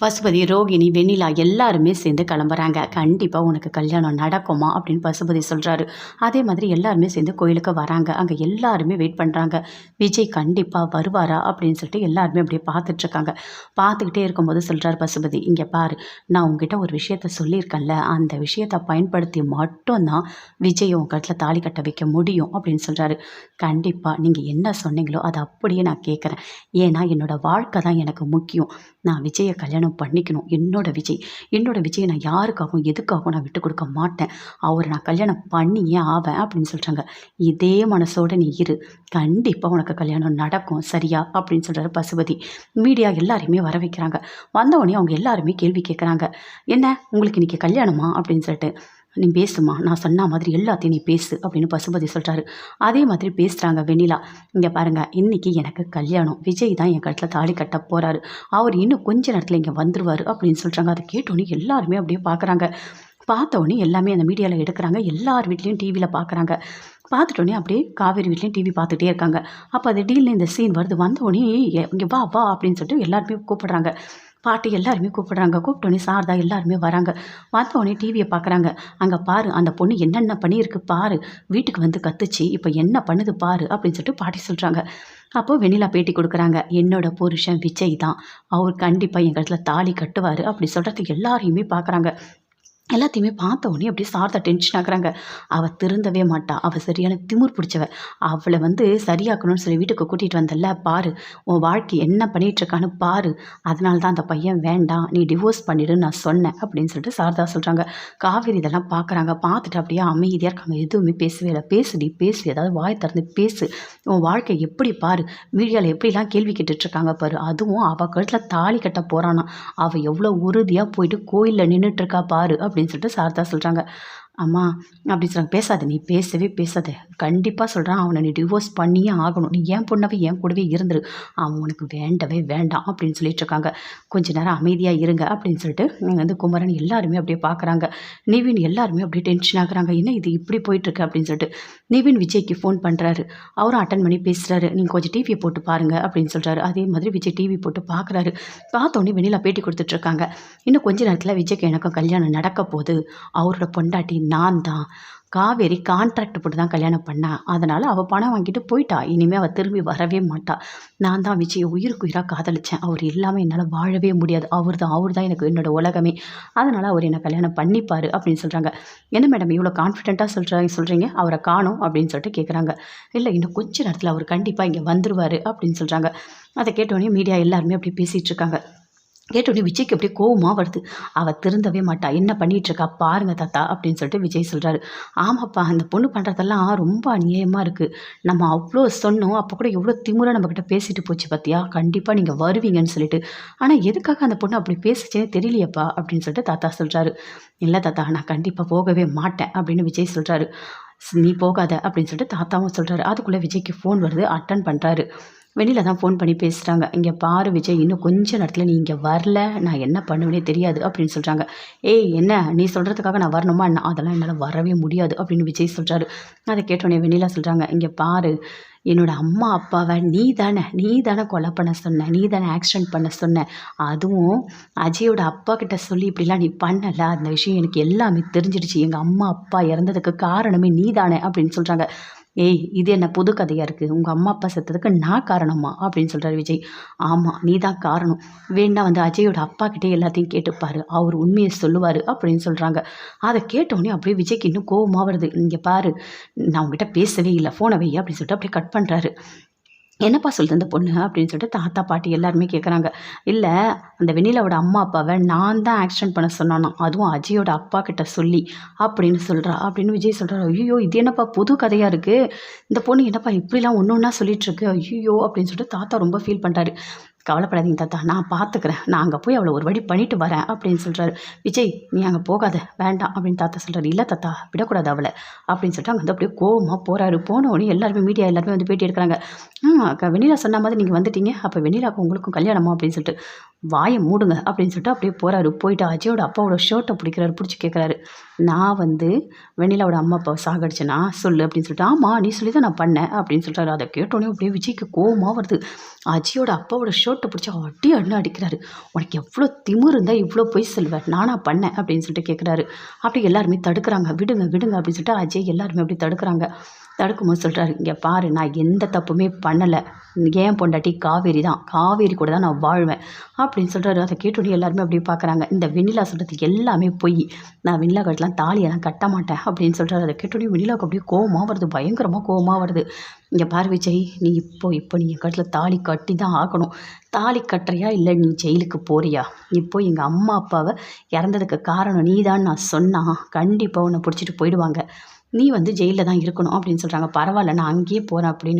பசுபதி ரோகிணி வெண்ணிலா எல்லாருமே சேர்ந்து கிளம்புறாங்க. கண்டிப்பாக உனக்கு கல்யாணம் நடக்குமா? அப்படின்னு பசுபதி சொல்கிறாரு அதே மாதிரி எல்லாருமே சேர்ந்து கோயிலுக்கு வராங்க. அங்கே எல்லாருமே வெயிட் பண்ணுறாங்க விஜய் கண்டிப்பாக வருவாரா? அப்படின்னு சொல்லிட்டு எல்லாருமே அப்படியே பார்த்துட்ருக்காங்க பார்த்துக்கிட்டே இருக்கும்போது சொல்கிறார் பசுபதி இங்கே பாரு நான் உங்ககிட்ட ஒரு விஷயத்த சொல்லியிருக்கேன்ல. அந்த விஷயத்தை பயன்படுத்தி மட்டும்தான் விஜய் உங்கள் கட்டில் தாலி கட்ட வைக்க முடியும். அப்படின்னு சொல்கிறாரு கண்டிப்பாக நீங்கள் என்ன சொன்னீங்களோ அதை அப்படியே நான் கேட்குறேன் ஏன்னா என்னோடய வாழ்க்கை தான் எனக்கு முக்கியம். நான் விஜயை கல்யாணம் பண்ணிக்கணும். என்னோட விஜய். என்னோட விஜயை நான் யாருக்காகவும் எதுக்காகவும் நான் விட்டு கொடுக்க மாட்டேன். அவரை நான் கல்யாணம் பண்ணியே ஆவேன் அப்படின்னு சொல்கிறாங்க இதே மனசோட நீ இரு. கண்டிப்பாக உனக்கு கல்யாணம் நடக்கும். சரியா? அப்படின்னு சொல்கிறார் பசுபதி. மீடியா எல்லாருமே வர வைக்கிறாங்க. வந்தவொடனே அவங்க எல்லாருமே கேள்வி கேட்குறாங்க என்ன? உங்களுக்கு இன்றைக்கி கல்யாணமா? அப்படின்னு சொல்லிட்டு. நீ பேசுமா நான் சொன்ன மாதிரி எல்லாத்தையும் நீ பேசு அப்படின்னு பசுபதி சொல்கிறாரு அதே மாதிரி பேசுகிறாங்க வெண்ணிலா. இங்கே பாருங்கள் இன்றைக்கி எனக்கு கல்யாணம். விஜய் தான் என் கட்டில் தாலி கட்ட போகிறாரு அவர் இன்னும் கொஞ்ச நேரத்தில் இங்கே வந்துடுவார் அப்படின்னு சொல்கிறாங்க அதை கேட்டோன்னே எல்லாருமே அப்படியே பார்க்குறாங்க பார்த்தோன்னே எல்லாமே அந்த மீடியாவில் எடுக்கிறாங்க. எல்லார் வீட்லேயும் டிவியில் பார்க்குறாங்க பார்த்துட்டோன்னே அப்படியே காவேரி வீட்லேயும் டிவி பார்த்துட்டே இருக்காங்க. அப்போ அது டீலில் இந்த சீன் வருது. வந்தோடனே இங்கே வா வா அப்படின்னு சொல்லிட்டு எல்லாருமே கூப்பிடுறாங்க. பாட்டி எல்லாருமே கூப்பிடுறாங்க. கூப்பிட்டோன்னே சாரதா எல்லாருமே வராங்க. வந்தோடனே டிவியை பார்க்குறாங்க அங்கே பாரு அந்த பொண்ணு என்னென்ன பண்ணியிருக்கு பாரு. வீட்டுக்கு வந்து கத்துச்சு. இப்போ என்ன பண்ணுது பாரு அப்படின்னு சொல்லிட்டு பாட்டி சொல்கிறாங்க அப்போது வெண்ணிலா பேட்டி கொடுக்குறாங்க. என்னோட புருஷன் விஜய் தான். அவர் கண்டிப்பாக என் கழுத்தில் தாலி கட்டுவார் அப்படி சொல்கிறதுக்கு எல்லாரையுமே பார்க்குறாங்க எல்லாத்தையுமே பார்த்த உடனே அப்படியே சார்த்தா டென்ஷன் ஆகுறாங்க. அவள் திருந்தவே மாட்டா. அவள் சரியான திமிர் பிடிச்சவ. அவளை வந்து சரியாக்கணும்னு சொல்லி வீட்டுக்கு கூட்டிகிட்டு வந்தல பாரு உன் வாழ்க்கை என்ன பண்ணிகிட்ருக்கான்னு பாரு. அதனால தான் அந்த பையன் வேண்டாம் நீ டிவோர்ஸ் பண்ணிடுன்னு நான் சொன்னேன் அப்படின்னு சொல்லிட்டு சாரதா சொல்கிறாங்க காவேரி இதெல்லாம் பார்க்குறாங்க. பார்த்துட்டு அப்படியே அமைதியாக இருக்காங்க. எதுவுமே பேசவே இல்லை. பேசுடி பேசு. ஏதாவது வாய் திறந்து பேசு. உன் வாழ்க்கை எப்படி பாரு? மீடியாவில் எப்படிலாம் கேள்வி கேட்டுட்ருக்காங்க பாரு. அதுவும் அவள் கழுத்தில் தாலி கட்ட போகிறானா அவள் எவ்வளோ உறுதியாக போயிட்டு கோயிலில் நின்றுட்டுருக்கா பாரு அப்படின்னு சொல்லிட்டு சாரதா சொல்கிறாங்க அம்மா அப்படி சொல்கிறாங்க பேசாத நீ பேசவே பேசாத. கண்டிப்பாக சொல்கிறான் அவனை நீ டிவோர்ஸ் பண்ணியே ஆகணும். நீ ஏன் பொண்ணவே என் கூடவே இருந்துரு. அவன் உனக்கு வேண்டவே வேண்டாம் அப்படின்னு சொல்லிட்டு இருக்காங்க. கொஞ்ச நேரம் அமைதியாக இருங்க அப்படின்னு சொல்லிட்டு நீங்கள் வந்து குமரன் எல்லாருமே அப்படியே பார்க்குறாங்க நிவின் எல்லாருமே அப்படியே டென்ஷன் ஆகுறாங்க. என்ன இது இப்படி போயிட்டுருக்கு அப்படின்னு சொல்லிட்டு. நிவின் விஜய்க்கு ஃபோன் பண்ணுறாரு அவரும் அட்டன் பண்ணி பேசுகிறாரு நீங்கள் கொஞ்சம் டிவியை போட்டு பாருங்கள் அப்படின்னு சொல்கிறாரு அதே மாதிரி விஜய் டிவி போட்டு பார்க்குறாரு பார்த்தோன்னே வெளியில் பேட்டி கொடுத்துட்ருக்காங்க இன்னும் கொஞ்ச நேரத்தில் விஜய்க்கு எனக்கும் கல்யாணம் நடக்க போகுது. அவரோட பொண்டாட்டி நான் தான் காவேரி கான்ட்ராக்ட் போட்டு தான் கல்யாணம் பண்ணா. அதனால் அவள் பணம் வாங்கிட்டு போயிட்டா. இனிமேல் அவள் திரும்பி வரவே மாட்டா. நான் தான் விஜயை உயிருக்கு உயிராக காதலிச்சேன். அவர் இல்லாமல் என்னால் வாழவே முடியாது. அவர் தான் அவர் தான் எனக்கு என்னோட உலகமே. அதனால் அவர் என்னை கல்யாணம் பண்ணிப்பார் அப்படின்னு சொல்கிறாங்க என்ன மேடம் இவ்வளோ கான்ஃபிடென்ட்டாக சொல்கிறாங்க சொல்கிறீங்க அவரை காணும் அப்படின்னு சொல்லிட்டு கேட்குறாங்க இல்லை இன்னும் கொஞ்ச நேரத்தில் அவர் கண்டிப்பாக இங்கே வந்துடுவார் அப்படின்னு சொல்கிறாங்க அதை கேட்டோடனே மீடியா எல்லாருமே அப்படி பேசிகிட்டு இருக்காங்க. கேட்டோடனே விஜய்க்கு அப்படியே கோவமாக வருது. அவள் திருந்தவே மாட்டா. என்ன பண்ணிகிட்ருக்கா இருக்கா பாருங்க தாத்தா அப்படின்னு சொல்லிட்டு விஜய் சொல்கிறாரு ஆமாப்பா அந்த பொண்ணு பண்ணுறதெல்லாம் ரொம்ப அநியாயமாக இருக்குது நம்ம அவ்வளோ சொன்னோம். அப்போ கூட எவ்வளோ திமுறை நம்மக்கிட்ட பேசிட்டு போச்சு பார்த்தியா கண்டிப்பாக நீங்கள் வருவீங்கன்னு சொல்லிட்டு. ஆனால் எதுக்காக அந்த பொண்ணு அப்படி பேசிச்சேன்னு தெரியலையப்பா அப்படின்னு சொல்லிட்டு தாத்தா சொல்கிறாரு இல்லை தாத்தா நான் கண்டிப்பாக போகவே மாட்டேன் அப்படின்னு விஜய் சொல்கிறாரு நீ போகாத அப்படின்னு சொல்லிட்டு தாத்தாவும் சொல்கிறாரு அதுக்குள்ளே விஜய்க்கு ஃபோன் வருது. அட்டன் பண்ணுறாரு வெளியில் தான் ஃபோன் பண்ணி பேசுகிறாங்க இங்கே பாரு விஜய் இன்னும் கொஞ்ச நேரத்தில் நீ இங்கே வரல நான் என்ன பண்ணுவேனே தெரியாது அப்படின்னு சொல்கிறாங்க ஏய் என்ன? நீ சொல்கிறதுக்காக நான் வரணுமா என்ன? அதெல்லாம் என்னால் வரவே முடியாது அப்படின்னு விஜய் சொல்கிறாரு அதை கேட்டோடனே வெண்ணிலா சொல்கிறாங்க இங்கே பாரு என்னோடய அம்மா அப்பாவை நீ தானே நீ தானே கொலை பண்ண சொன்ன நீ தானே ஆக்சிடென்ட் பண்ண சொன்ன. அதுவும் அஜயோட அப்பா கிட்ட சொல்லி இப்படிலாம் நீ பண்ணலை. அந்த விஷயம் எனக்கு எல்லாமே தெரிஞ்சிடுச்சு. எங்கள் அம்மா அப்பா இறந்ததுக்கு காரணமே நீ தானே அப்படின்னு சொல்கிறாங்க ஏய் இது என்ன புது கதையாக இருக்குது உங்கள் அம்மா அப்பா செத்ததுக்கு நான் காரணமா? அப்படின்னு சொல்கிறார் விஜய். ஆமாம் நீ தான் காரணம். வேணா வந்து அஜயோட அப்பா கிட்டே எல்லாத்தையும் கேட்டுப்பாரு. அவர் உண்மையை சொல்லுவார் அப்படின்னு சொல்கிறாங்க அதை கேட்டோடனே அப்படியே விஜய்க்கு இன்னும் கோபமாக வருது. இங்கே பாரு நான் உங்ககிட்ட பேசவே இல்லை. ஃபோனை வை அப்படின்னு சொல்லிட்டு அப்படியே கட் பண்ணுறாரு என்னப்பா சொல்லுது அந்த பொண்ணு அப்படின்னு சொல்லிட்டு தாத்தா பாட்டி எல்லாருமே கேட்குறாங்க இல்லை அந்த வெண்ணிலாவோட அம்மா அப்பாவை நான் தான் ஆக்சிடென்ட் பண்ண சொன்னானோ? அதுவும் அஜயோட அப்பா கிட்ட சொல்லி அப்படின்னு சொல்கிறா அப்படின்னு விஜய் சொல்கிறார் ஐயோ இது என்னப்பா புது கதையாக இருக்குது இந்த பொண்ணு என்னப்பா இப்படிலாம் ஒன்று ஒன்றா சொல்லிகிட்ருக்கு ஐயோ அப்படின்னு சொல்லிட்டு தாத்தா ரொம்ப ஃபீல் பண்ணுறாரு கவலைப்படாதீங்க தாத்தா. நான் பார்த்துக்கிறேன் நான் அங்கே போய் அவளை ஒரு வழி பண்ணிட்டு வரேன் அப்படின்னு சொல்கிறாரு விஜய் நீ அங்கே போகாத. வேண்டாம் அப்படின்னு தாத்தா சொல்கிறாரு இல்லை தாத்தா விடக்கூடாது அவளை அப்படின்னு சொல்லிட்டு அங்கே வந்து அப்படியே கோவமாக போகிறாரு போன உடனே எல்லாருமே மீடியா எல்லாருமே வந்து பேட்டி எடுக்கிறாங்க. வெண்ணிலா சொன்ன மாதிரி நீங்கள் வந்துட்டீங்க. அப்போ வெண்ணிலாக்கு உங்களுக்கும் கல்யாணமா அப்படின்னு சொல்லிட்டு வாயை மூடுங்க அப்படின்னு சொல்லிட்டு அப்படியே போகிறாரு போயிட்டு அஜயோட அப்பாவோட ஷர்ட்டை பிடிக்கிறாரு பிடிச்சி கேட்குறாரு நான் வந்து வெண்ணிலாவோட அம்மா அப்பா சாகடிச்சேனா? சொல்லு அப்படின்னு சொல்லிட்டு ஆமாம் நீ சொல்லி தான் நான் பண்ணேன் அப்படின்னு சொல்கிறாரு அதை கேட்டோடனே அப்படியே விஜய்க்கு கோவமாக வருது. அஜயோட அப்பாவோட ஷர்ட் ஷர்ட்டை பிடிச்சி அடி அடின்னு அடிக்கிறாரு. உனக்கு எவ்வளோ திமிர் இருந்தால் இவ்வளோ பொய் செல்வேன் நானாக பண்ணேன் அப்படின்னு சொல்லிட்டு கேட்குறாரு அப்படி எல்லாருமே தடுக்கிறாங்க. விடுங்க விடுங்க அப்படின்னு சொல்லிட்டு அஜய் எல்லாருமே அப்படி தடுக்கிறாங்க. தடுக்கும்போது சொல்கிறாரு இங்கே பாரு நான் எந்த தப்புமே பண்ணலை. ஏன் பொண்டாட்டி காவேரி தான். காவேரி கூட தான் நான் வாழ்வேன். அப்படின்னு சொல்கிறாரு அதை கேட்டோடனே எல்லாருமே அப்படி பார்க்குறாங்க இந்த வெண்ணிலா சொல்கிறது எல்லாமே பொய். நான் வெண்ணிலா கட்டலாம் தாலியெல்லாம் கட்ட மாட்டேன் அப்படின்னு சொல்கிறாரு அதை கேட்டோடனே வெண்ணிலாவுக்கு அப்படியே கோவமாக வருது. பயங்கரமாக கோவமாக வருது. இங்கே பாரு விஜய் நீ இப்போ இப்போ நீ என் கட்டில் தாலி கட்டி தான் ஆகணும். தாலி கட்டுறியா இல்லை நீ ஜெயிலுக்கு போறியா? இப்போ எங்கள் அம்மா அப்பாவை இறந்ததுக்கு காரணம் நீ தான் நான் சொன்னால் கண்டிப்பாக உன்னை பிடிச்சிட்டு போயிடுவாங்க. நீ வந்து ஜெயிலில் தான் இருக்கணும் அப்படின்னு சொல்கிறாங்க பரவாயில்ல நான் அங்கேயே போகிறேன் அப்படின்னு